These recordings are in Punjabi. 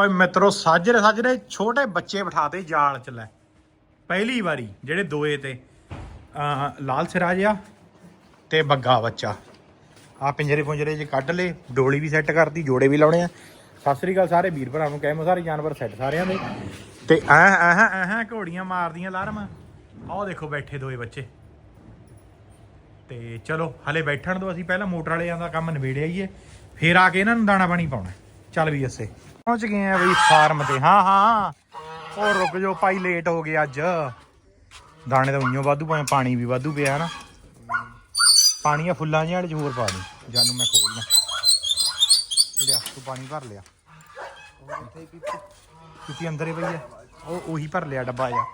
ਓਏ ਮਿੱਤਰੋ, ਸਾਜਰੇ ਸਾਜਰੇ ਛੋਟੇ ਬੱਚੇ ਬਿਠਾਤੇ ਜਾਲ ਚ ਲੈ। ਪਹਿਲੀ ਵਾਰੀ, ਜਿਹੜੇ ਦੋਏ ਤੇ। ਲਾਲ ਸਿਰਾਜ ਆ ਤੇ ਬੱਗਾ ਬੱਚਾ। ਆ ਪਿੰਜਰੇ ਪੁੰਜਰੇ ਚ ਕੱਢ ਲੇ ਡੋਲੀ ਵੀ ਸੈੱਟ ਕਰਤੀ, ਜੋੜੇ ਵੀ ਲਾਉਣੇ ਆ। ਸਤਿ ਸ੍ਰੀ ਅਕਾਲ ਸਾਰੇ, ਵੀਰ ਭਰਾ ਨੂੰ ਕਹਿਮੋ ਸਾਰੇ ਜਾਨਵਰ ਸੈੱਟ ਸਾਰਿਆਂ ਦੇ। ਤੇ ਐ ਐ ਐ ਘੋੜੀਆਂ ਮਾਰਦੀਆਂ ਲਾਰਮ ਆਹ ਦੇਖੋ ਬੈਠੇ ਦੋਏ ਬੱਚੇ। ਤੇ ਚਲੋ, ਹਲੇ ਬੈਠਣ ਦੋ, ਅਸੀਂ ਪਹਿਲਾਂ ਮੋਟਰ ਵਾਲਿਆਂ ਦਾ ਕੰਮ ਨਿਬੇੜਿਆ ਹੀ ਹੈ ਫੇਰ ਆ ਕੇ ਇਹਨਾਂ ਨੂੰ ਦਾਣਾ ਪਾਣੀ ਪਾਉਣਾ। ਚੱਲ ਵੀ ਅਸੀਂ। ਪਹੁੰਚ ਗਏ ਆ ਬਈ ਫਾਰਮ ਤੇ। ਹਾਂ ਹਾਂ। ਉਹ ਰੁਕ ਜਾਓ ਭਾਈ ਲੇਟ ਹੋ ਗਏ ਅੱਜ। ਦਾਣੇ ਤਾਂ ਉਈਓ ਵਾਧੂ ਪਾਏ, ਪਾਣੀ ਵੀ ਵਾਧੂ ਪਿਆ ਨਾ ਪਾਣੀ ਆ ਫੁੱਲਾਂ ਜਿਹਾ ਚ ਹੋਰ ਪਾ ਦੇ। ਜਾਨੂੰ ਮੈਂ ਖੋਲਣਾ। ਲਿਆ, ਤੂੰ ਪਾਣੀ ਭਰ ਲਿਆ। ਕਿਉਂਕਿ ਅੰਦਰ ਪਈ ਆ। ਉਹ, ਉਹੀ ਭਰ ਲਿਆ ਡੱਬਾ ਜਾ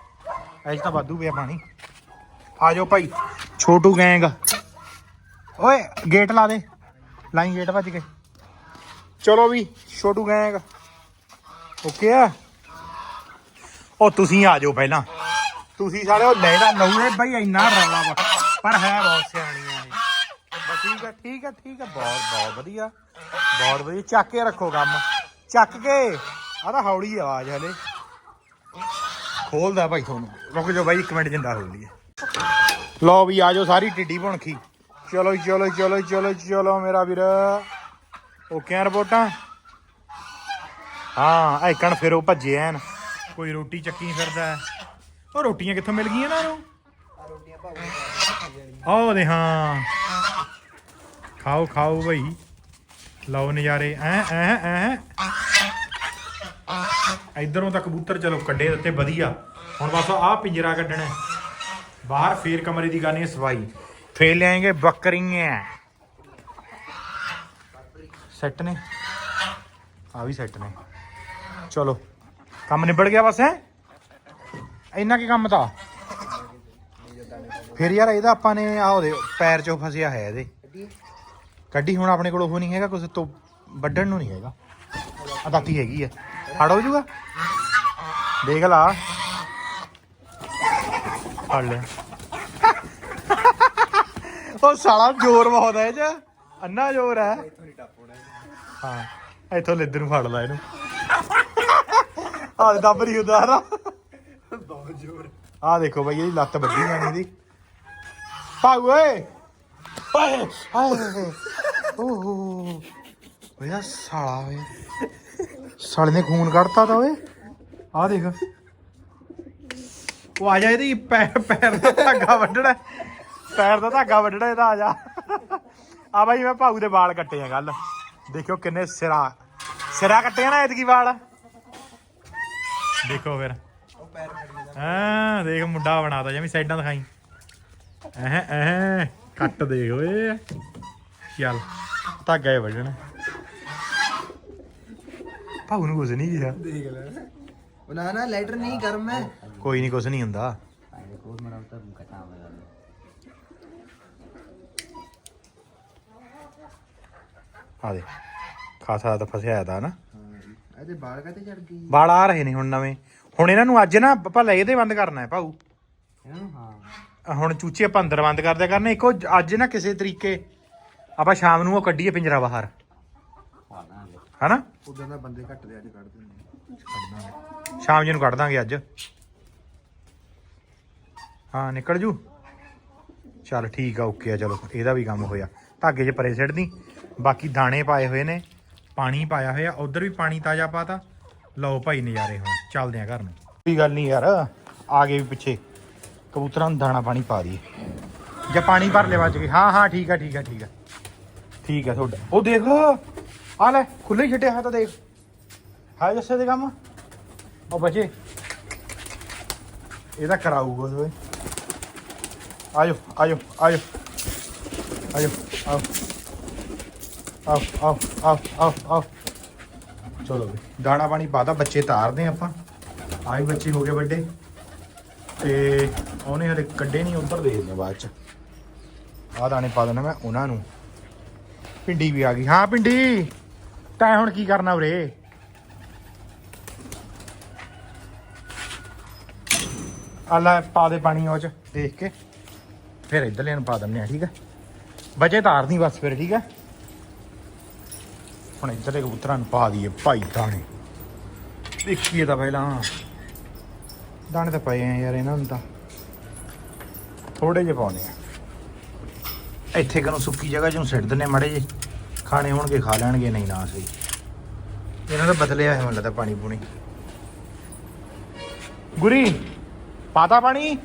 ਐਜ ਤਾਂ ਵਾਧੂ ਪਿਆ ਪਾਣੀ। ਆ ਜਾਓ ਭਾਈ, ਛੋਟੂ ਗੈਂਗ। ਓਏ ਗੇਟ ਲਾ ਦੇ। ਲਾਈਨ ਗੇਟ ਭੱਜ ਕੇ। ਚਲੋ ਵੀ, ਛੋਟੂ ਗੈਂਗ। ਓਕੇ ਆ? ਉਹ ਤੁਸੀਂ ਆ ਜਾਓ ਪਹਿਲਾਂ। ਤੁਸੀਂ ਸਾਰੇ ਉਹ ਲੈਦਾ ਨੌਵੇਂ ਬਈ, ਇੰਨਾ ਰੌਲਾ ਵਾ। ਪਰ ਹੈ ਬਹੁਤ ਸਿਆਣੀਆਂ ਇਹ। ਬਸ ਠੀਕ ਆ ਠੀਕ ਆ ਠੀਕ ਆ। ਬਹੁਤ ਬਹੁਤ ਵਧੀਆ। ਬਹੁਤ ਵਧੀਆ। ਚੱਕ ਕੇ ਰੱਖੋ ਕੰਮ। ਚੱਕ ਕੇ। ਆ ਤਾਂ ਹੌਲੀ ਆਵਾਜ਼ ਹਲੇ। ਖੋਲਦਾ ਭਾਈ ਤੁਹਾਨੂੰ। ਰੁਕ ਜਾਓ ਬਾਈ, ਇੱਕ ਮਿੰਟ ਜਿੰਦਾ ਹੋ ਲਈਏ ਲਓ ਵੀ ਆ ਜਾਓ ਸਾਰੀ ਟਿੱਡੀ ਭੁਣਖੀ। ਚਲੋ ਚਲੋ ਚਲੋ ਚਲੋ ਚਲੋ ਮੇਰਾ ਵੀਰ। ਓਕੇ ਰਿਪੋਰਟਾਂ? ਹਾਂ ਐਕਣ ਫਿਰ ਉਹ ਭੱਜੇ ਐਨ। ਕੋਈ ਰੋਟੀ ਚੱਕੀ ਫਿਰਦਾ ਹੈ। ਉਹ ਰੋਟੀਆਂ ਕਿੱਥੋਂ ਮਿਲ ਗਈਆਂ ਨਾ ਨੂੰ ਆਹ ਦੇ ਹਾਂ। ਖਾਓ ਖਾਓ ਬਈ। ਲਓ ਨਜ਼ਾਰੇ, ਐ ਐ ਐ। ਇਧਰੋਂ ਤਾਂ ਕਬੂਤਰ ਚਲੋ ਕੱਢੇ ਦਿੱਤੇ ਵਧੀਆ। ਹੁਣ ਬਸ ਆਹ ਪਿੰਜਰਾ ਕੱਢਣਾ ਹੈ। ਬਾਹਰ ਫੇਰ ਕਮਰੇ ਦੀ ਕਰਨੀ ਹੈ ਸਫ਼ਾਈ ਫੇਰ ਲਿਆਏਗੇ ਬੱਕਰੀਆਂ। ਸੈੱਟ ਨੇ। ਆ ਵੀ ਸੈੱਟ ਨੇ। ਚਲੋ। ਕੰਮ ਨਿਬੜ ਗਿਆ ਬਸ, ਹੈ? ਇੰਨਾ ਕੀ ਕੰਮ ਤਾਂ? ਫਿਰ ਯਾਰ ਇਹਦਾ ਆਪਾਂ ਨੇ ਆ ਉਹਦੇ ਪੈਰ ਚੋਂ ਫਸਿਆ ਹੈ ਇਹਦੇ। ਕੱਢੀ, ਹੁਣ ਆਪਣੇ ਕੋਲ ਉਹ ਨਹੀਂ ਹੈਗਾ ਕੁਝ ਤੋਂ ਵੱਢਣ ਨੂੰ ਨਹੀਂ ਹੈਗਾ। ਆ ਦਾਤੀ ਹੈਗੀ ਆ। ਫੜ ਹੋ ਜੂਗਾ ਦੇਖ ਲਾ। ਫੜ ਲਿਆ ਉਹ ਸਾਲਾ ਜ਼ੋਰ ਬਹੁਤ ਹੈ ਇਹ ਅੰਨਾ ਜ਼ੋਰ ਹੈ ਹਾਂ, ਇੱਥੋਂ ਲਿੱਦਰ ਨੂੰ ਫੜ ਲਾ ਇਹਨੂੰ। ਆਹ ਦੱਬ ਰਹੀ ਉਦਾਰਾ ਬਹੁਤ ਜ਼ੋਰ। ਆਹ ਦੇਖੋ ਬਈ ਇਹਦੀ ਲੱਤ ਵੱਡੀ ਜਾਣੀ ਦੀ ਭਾਗ ਓਏ। ਓਏ ਓਏ ਓਹ। ਓਏ ਸਾਲਾ ਓਏ। ਸਾਲੇ ਨੇ ਖੂਨ ਕੱਢਤਾ ਤਾ ਓਏ। ਆਹ ਦੇਖ। ਉਹ ਆ ਜਾ ਇਹਦੀ ਪੈਰ ਪੈਰ ਦਾ ਧਾਗਾ ਵੱਢਣਾ। ਪੈਰ ਦਾ ਧਾਗਾ ਵੱਢਣਾ ਇਹਦਾ ਆ ਜਾ। ਆ ਬਾਈ ਮੈਂ ਭਾਊ ਦੇ ਵਾਲ ਕੱਟੇ ਆ ਗੱਲ ਦੇਖਿਓ ਕਿੰਨੇ ਸਿਰਾ ਸਿਰਾ ਕੱਟੇ ਆ ਨਾ ਐਤਕੀ ਵਾਲ। ਦੇਖੋ ਫਿਰ। ਹਾਂ ਦੇਖ ਮੁੰਡਾ ਬਣਾਤਾ ਜਿਵੇਂ ਸਾਈਡਾਂ ਦਿਖਾਈ। ਐਹ ਐਹ ਕੱਟ ਦੇਖ ਓਏ। ਚੱਲ ਧਾਗਾ ਹੀ ਵੱਢਣਾ ਭਾਊ ਨੂੰ ਕੁਝ ਨਹੀਂ ਕਿਹਾ। ਦੇਖ ਲੈ। ਉਹ ਨਾ ਨਾ ਲੈਟਰ ਨਹੀਂ ਗਰਮ ਹੈ। ਕੋਈ ਨਹੀਂ ਕੁਝ ਨਹੀਂ ਹੁੰਦਾ। ਕੋਲ ਮਰਾ ਤਾਂ ਕਟਾ ਹੋਇਆ ਆ ਦੇ ਖਾਸਾ ਤਾਂ ਫਸਿਆ ਦਾ ਨਾ। ਇਹਦੇ ਬਾਲ ਕਾਤੇ ਵਾਲ ਆ ਰਹੇ ਨੇ ਹੁਣ ਨਵੇਂ। ਹੁਣ ਇਹਨਾਂ ਨੂੰ ਅੱਜ ਨਾ ਭਲਾ ਇਹਦੇ ਬੰਦ ਕਰਨਾ ਹੈ ਭਾਊ। ਇਹਨਾਂ ਨੂੰ ਹਾਂ। ਆਹ ਹੁਣ ਚੂਚੇ ਆਪਾਂ ਅੰਦਰ ਬੰਦ ਕਰਦਿਆ ਕਰਨੇ। ਇੱਕੋ ਅੱਜ ਨਾ ਕਿਸੇ ਤਰੀਕੇ ਆਪਾਂ ਸ਼ਾਮ ਨੂੰ ਉਹ ਕੱਢੀਏ ਪਿੰਜਰਾ ਬਾਹਰ। ਹਨਾ? ਉਦੋਂ ਦਾ ਬੰਦੇ ਘੱਟ ਦੇ ਅੱਜ ਕੱਢ ਦਿੰਦੇ ਸ਼ਾਮ ਜੀ ਨੂੰ ਕੱਢ ਦਾਂਗੇ ਅੱਜ। ਹਾਂ ਨਿਕਲ ਜੂ। ਚੱਲ ਠੀਕ ਆ ਓਕੇ ਆ ਚਲੋ। ਇਹਦਾ ਵੀ ਕੰਮ ਹੋਇਆ। ਧਾਗੇ 'ਚ ਪਰੇ ਸਿੱਟਦੀ। ਬਾਕੀ ਦਾਣੇ ਪਾਏ ਹੋਏ ਨੇ। ਪਾਣੀ ਪਾਇਆ ਹੋਇਆ ਉਧਰ ਵੀ ਪਾਣੀ ਤਾਜ਼ਾ ਪਾਤਾ। ਲਓ ਭਾਈ ਨਜ਼ਾਰੇ ਹੁਣ ਚੱਲਦੇ ਆ ਘਰ ਨੂੰ। ਕੋਈ ਗੱਲ ਨਹੀਂ ਯਾਰ ਆ ਗਏ ਵੀ ਪਿੱਛੇ। ਕਬੂਤਰਾਂ ਨੂੰ ਦਾਣਾ ਪਾਣੀ ਪਾ ਦਈਏ। ਜਾਂ ਪਾਣੀ ਭਰ ਲੈ ਵੱਜ ਕੇ ਹਾਂ ਹਾਂ ਠੀਕ ਆ ਠੀਕ ਆ ਠੀਕ ਆ। ਠੀਕ ਆ ਤੁਹਾਡਾ। ਉਹ ਦੇਖ ਆ ਲੈ ਖੁੱਲੇ ਹੀ ਛੱਡਿਆ ਹੈ ਤਾਂ ਦੇਖ। ਹਾਏ ਜੱਸੇ ਦੇ ਕੰਮ? ਉਹ ਬਚੇ ਇਹਦਾ ਕਰਾਊਗਾ ਓਏ ਆਜੋ ਆਜੋ ਆਜੋ। ਆਜੋ ਆਓ। ਆਓ ਆਓ ਆਓ ਆਓ ਆਓ। ਚਲੋ ਵੀ ਦਾਣਾ ਪਾਣੀ ਪਾਦਾ ਬੱਚੇ ਤਾਰਦੇ ਹਾਂ ਆਪਾਂ। ਆਏ ਬੱਚੇ ਹੋ ਗਏ ਵੱਡੇ। ਤੇ ਉਹਨੇ ਹਲੇ ਕੱਢੇ ਨਹੀਂ, ਉੱਧਰ ਦੇਖਦੇ ਹਾਂ ਬਾਅਦ ਚ। ਆਹ ਦਾਣੇ ਪਾ ਦੇਣਾ ਮੈਂ ਉਹਨਾਂ ਨੂੰ। ਭਿੰਡੀ ਵੀ ਆ ਗਈ। ਹਾਂ, ਭਿੰਡੀ! ਤੈਂ ਹੁਣ ਕੀ ਕਰਨਾ ਉਰੇ? ਆ ਲੈ, ਪਾ ਦੇ ਪਾਣੀ ਉਹ ਚ, ਦੇਖ ਕੇ। ਫਿਰ ਇੱਧਰਲੇ ਨੂੰ ਪਾ ਦਿੰਦੇ ਆ, ਠੀਕ ਹੈ ਬਚੇ ਤਾਰਨੀ ਬਸ ਫਿਰ, ਠੀਕ ਹੈ ਹੁਣ ਇੱਧਰਲੇ ਕਬੂਤਰਾਂ ਨੂੰ ਪਾ ਦਈਏ ਭਾਈ ਦਾਣੇ। ਦੇਖੀਏ ਤਾਂ ਪਹਿਲਾਂ। ਦਾਣੇ ਤਾਂ ਪਏ ਆ ਯਾਰ, ਇਹਨਾਂ ਨੂੰ ਤਾਂ। ਥੋੜੇ ਜਿਹੇ ਪਾਉਣੇ ਆ। ਇੱਥੇ ਕਨੂੰ ਸੁੱਕੀ ਜਗ੍ਹਾ 'ਚ ਸਿੱਟ ਦਿੰਨੇ ਮੜੇ ਜੇ ਖਾਣੇ ਹੋਣਗੇ, ਖਾ ਲੈਣਗੇ, ਨਹੀਂ ਨਾ ਸਹੀ। ਇਹਨਾਂ ਦਾ ਬਦਲਿਆ ਹੈ ਮੈਨੂੰ ਲੱਗਦਾ ਪਾਣੀ ਪੂਣੀ। ਗੁਰੀ, ਪਾਤਾ ਪਾਣੀ?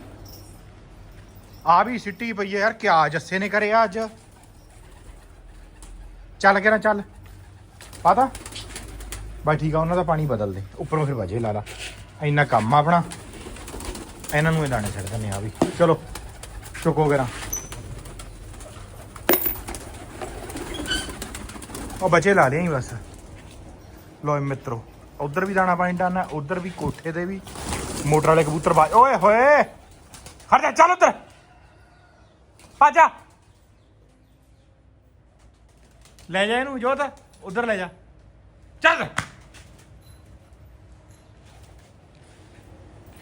ਆ ਵੀ ਸਿੱਟੀ ਪਈ ਹੈ ਯਾਰ, ਕਿਆ ਜੱਸੇ ਨੇ ਕਰਿਆ ਅੱਜ? ਚੱਲ ਕੇ ਨਾ ਚੱਲ। ਪਾਤਾ? ਬਸ ਠੀਕ ਆ, ਉਹਨਾਂ ਦਾ ਪਾਣੀ ਬਦਲ ਦੇ। ਉੱਪਰੋਂ ਫਿਰ ਵਜੇ ਲਾ ਲਾ। ਇੰਨਾ ਕੰਮ ਆ ਆਪਣਾ। ਇਹਨਾਂ ਨੂੰ ਇਹ ਦਾਣੇ ਛੱਡ ਦਿੰਦੇ ਆ ਵੀ। ਚਲੋ, ਚੁੱਕੋ ਕਰਾਂ ਉਹ ਬਚੇ ਲਾ ਲਿਆ ਬਸ। ਲੋ ਮਿੱਤਰੋ, ਉਧਰ ਵੀ ਦਾਣਾ ਪਾਣੀ ਡਾਨਾ, ਉਧਰ ਵੀ ਕੋਠੇ ਤੇ ਵੀ ਮੋਟਰ ਵਾਲੇ ਕਬੂਤਰ ਬਾਜ ਓਏ ਹੋਏ! ਹਟ ਜਾ, ਚੱਲ ਉਧਰ। ਪਾਜਾ ਲੈ ਜਾ ਇਹਨੂੰ ਜੋਤ। ਉਧਰ ਲੈ ਜਾ। ਚੱਲ।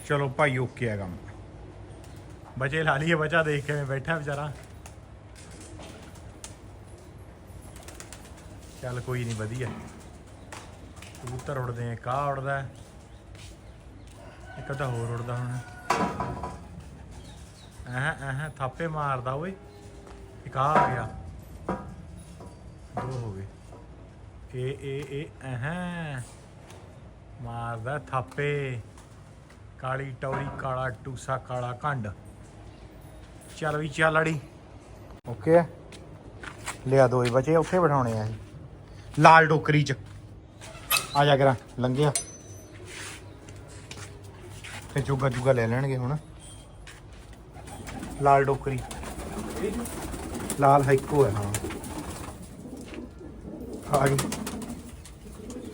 ਚਲੋ ਭਾਈ, ਓਕੇ ਆ ਕੰਮ। ਬਚੇ ਲਾ ਲਈਏ, ਬਚਾ ਦੇਖ ਕੇ ਬੈਠਾ ਵਿਚਾਰਾ। ਚੱਲ ਕੋਈ ਨਹੀਂ ਵਧੀਆ। ਕਬੂਤਰ ਉੜਦੇ ਆ, ਕਾਹ ਉੜਦਾ ਇੱਕ ਅੱਧਾ ਹੋਰ ਉੜਦਾ ਹੁਣ। ਐਹ ਐਹ ਥਾਪੇ ਮਾਰਦਾ ਓਏ। ਇੱਕ ਆਹ ਆ ਗਿਆ। ਦੋ ਇਹ ਇਹ ਇਹ ਐਹ ਮਾਰਦਾ ਥਾਪੇ। ਕਾਲੀ ਟੌਰੀ ਕਾਲਾ ਟੂਸਾ, ਕਾਲਾ ਕੰਡ। ਚੱਲ ਵੀ ਚੱਲ ਅੜੀ। ਓਕੇ। ਲਿਆ ਦੋ ਹੀ ਬਚੇ, ਉੱਥੇ ਬਿਠਾਉਣੇ ਆ ਇਹ ਲਾਲ ਟੋਕਰੀ ਚ। ਆ ਜਾ ਕਰਾਂ, ਲੰਘਿਆ। ਤੇ ਜੁਗਾ ਜੁਗਾ ਲੈ ਲੈਣਗੇ ਹੁਣ। ਲਾਲ ਟੋਕਰੀ। ਲਾਲ ਹਾਈਕੋ ਹੈ, ਹਾਂ। ਆ ਗਈ।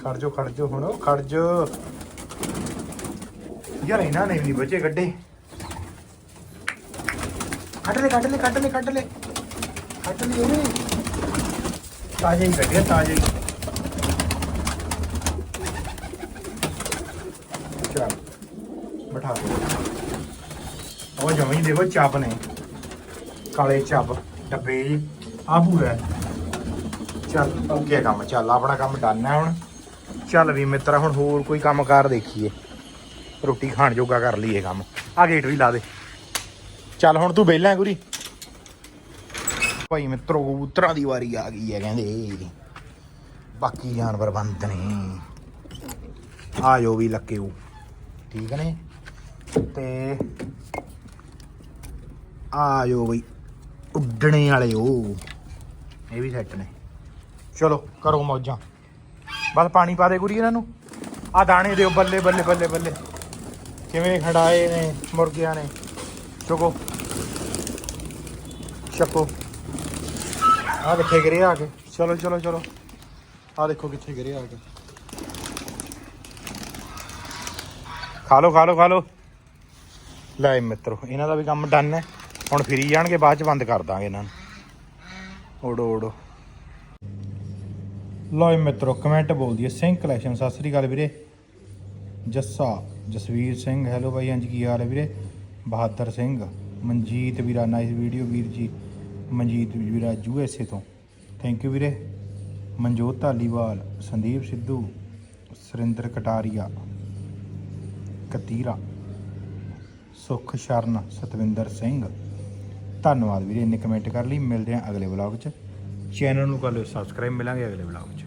ਖੜ ਜੋ ਖੜ ਜੋ ਹੁਣ, ਖੜ ਜੋ ਯਾਰ ਇਹਨਾਂ ਨੇ ਵੀ ਨਹੀਂ ਬਚੇ ਗੱਡੇ ਕੱਢ ਲੈ ਕੱਢ ਲੈ ਕੱਢ ਲੈ ਕੱਢ ਲੈ। ਕੱਢ ਲੈ ਓਏ ਤਾਜ਼ੇ ਹੀ ਕੱਢਿਆ ਤਾਜ਼ੇ ਹੀ। ਚਲ, ਬਿਠਾ ਦੋ। ਉਹ ਜਮੀ ਦੇਖੋ ਚੱਪ ਨੇ। ਕਾਲੇ ਚੱਪ ਡੱਬੇ ਆ ਪੂਰਾ ਚੱਲ ਓਕੇ ਕੰਮ, ਚੱਲ, ਆਪਣਾ ਕੰਮ ਡਨ ਹੈ ਹੁਣ। ਚੱਲ ਵੀ ਮਿੱਤਰਾ, ਹੁਣ ਹੋਰ ਕੋਈ ਕੰਮਕਾਰ ਦੇਖੀਏ। ਰੋਟੀ ਖਾਣ ਜੋਗਾ ਕਰ ਲਈਏ ਕੰਮ। ਆ ਗੇਟ ਵੀ ਲਾ ਦੇ। ਚੱਲ ਹੁਣ ਤੂੰ ਵਿਹਲਾ ਹੈ ਗੁਰੀ ਭਾਈ ਮਿੱਤਰੋ, ਕਬੂਤਰਾਂ ਦੀ ਵਾਰੀ ਆ ਗਈ ਹੈ ਕਹਿੰਦੇ। ਬਾਕੀ ਜਾਨਵਰ ਬੰਦ ਨੇ। ਆ ਜੋ ਵੀ ਲੱਕੇ ਠੀਕ ਨੇ? ਤੇ ਆ ਜੋ ਬਈ, ਉੱਡਣੇ ਵਾਲੇ ਉਹ ਇਹ ਵੀ ਸੈੱਟ ਨੇ। ਚਲੋ, ਕਰੋ ਮੌਜਾਂ। ਬਸ ਪਾਣੀ ਪਾ ਦੇ ਗੁਰੀ ਇਹਨਾਂ ਨੂੰ। ਆ ਦਾਣੇ ਦਿਓ, ਬੱਲੇ ਬੱਲੇ ਬੱਲੇ ਬੱਲੇ। ਕਿਵੇਂ ਖੜਾਏ ਨੇ, ਮੁਰਗਿਆਂ ਨੇ। ਚੁਕੋ। ਛਕੋ ਆ ਕਿੱਥੇ ਗਿਰੇ ਆ ਕੇ? ਚਲੋ ਚਲੋ ਚਲੋ। ਆ ਦੇਖੋ ਕਿੱਥੇ ਗਿਰੇ ਆ ਕੇ। ਖਾ ਲਓ ਖਾ ਲਓ ਖਾ ਲਓ। ਲੈ ਮਿੱਤਰੋ, ਇਹਨਾਂ ਦਾ ਵੀ ਕੰਮ ਡਨ ਹੈ। ਹੁਣ ਫਿਰੀ ਜਾਣਗੇ, ਬਾਅਦ ਚ ਬੰਦ ਕਰ ਦਾਂਗੇ ਇਹਨਾਂ ਨੂੰ। ਓੜੋ ਓੜੋ ਲੋਏ ਮਿੱਤਰੋ ਕਮੈਂਟ ਬੋਲਦੀ ਹੈ ਸਿੰਘ ਕਲੈਕਸ਼ਨ ਸਤਿ ਸ੍ਰੀ ਅਕਾਲ ਵੀਰੇ। ਜੱਸਾ, ਜਸਵੀਰ ਸਿੰਘ ਹੈਲੋ ਬਾਈ, ਹਾਂਜੀ, ਕੀ ਹਾਲ ਹੈ ਵੀਰੇ? ਬਹਾਦਰ ਸਿੰਘ, ਮਨਜੀਤ ਵੀਰਾ ਨਾਈਸ ਵੀਡੀਓ ਵੀਰ ਜੀ, ਮਨਜੀਤ ਵੀਰਾ ਯੂ ਐੱਸ ਏ ਤੋਂ। ਥੈਂਕ ਯੂ ਵੀਰੇ। ਮਨਜੋਤ ਧਾਲੀਵਾਲ, ਸੰਦੀਪ ਸਿੱਧੂ, ਸੁਰਿੰਦਰ ਕਟਾਰੀਆ, ਕਤੀਰਾ, ਸੁਖ ਸ਼ਰਨ, ਸਤਵਿੰਦਰ ਸਿੰਘ। ਧੰਨਵਾਦ ਵੀਰੇ, ਇੰਨੇ ਕਮੈਂਟ ਕਰ ਲਈ। ਮਿਲਦੇ ਹਾਂ ਅਗਲੇ ਵਲੌਗ 'ਚ। ਚੈਨਲ ਨੂੰ ਕਰ ਲਿਓ ਸਬਸਕ੍ਰਾਈਬ ਮਿਲਾਂਗੇ ਅਗਲੇ ਵਲੌਗ 'ਚ।